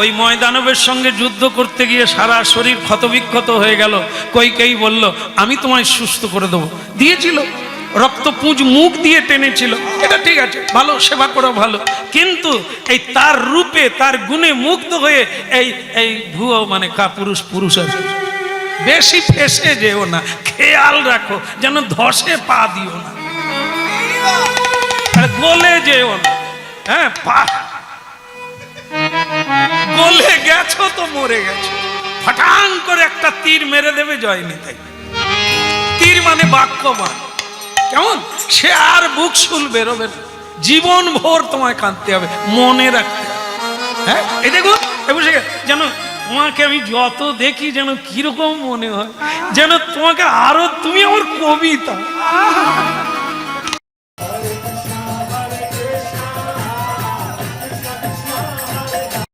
ওই ময়দানবের সঙ্গে যুদ্ধ করতে গিয়ে সারা শরীর ক্ষতবিক্ষত হয়ে গেল। কইকেই বলল, আমি তোমায় সুস্থ করে দেবো। দিয়েছিল। রক্ত পুঁজ মুখ দিয়ে টেনেছিল। এটা ঠিক আছে, ভালো, সেবা করা, ভালো। কিন্তু এই তার রূপে, তার গুণে মুগ্ধ হয়ে এই এই ভুয়ো মানে কা পুরুষ আছে বেশি ফেসে যেও না, খেয়াল রাখো, যেন ধসে পা দিও না। গলে যেও না। হ্যাঁ পা গেছো তো মরে গেছো। ফটাং করে একটা তীর মেরে দেবে জয় নিতাই তীর মানে বাক্যবান। কেমন? সে আর বুক শুল বেরোবে জীবন ভোর তোমায় কাঁদতে হবে, মনে রাখতে। হ্যাঁ? এই দেখো যেন তোমাকে আমি যত দেখি যেন কীরকম মনে হয়, যেন তোমাকে আরও তুমি আমার কবিতা।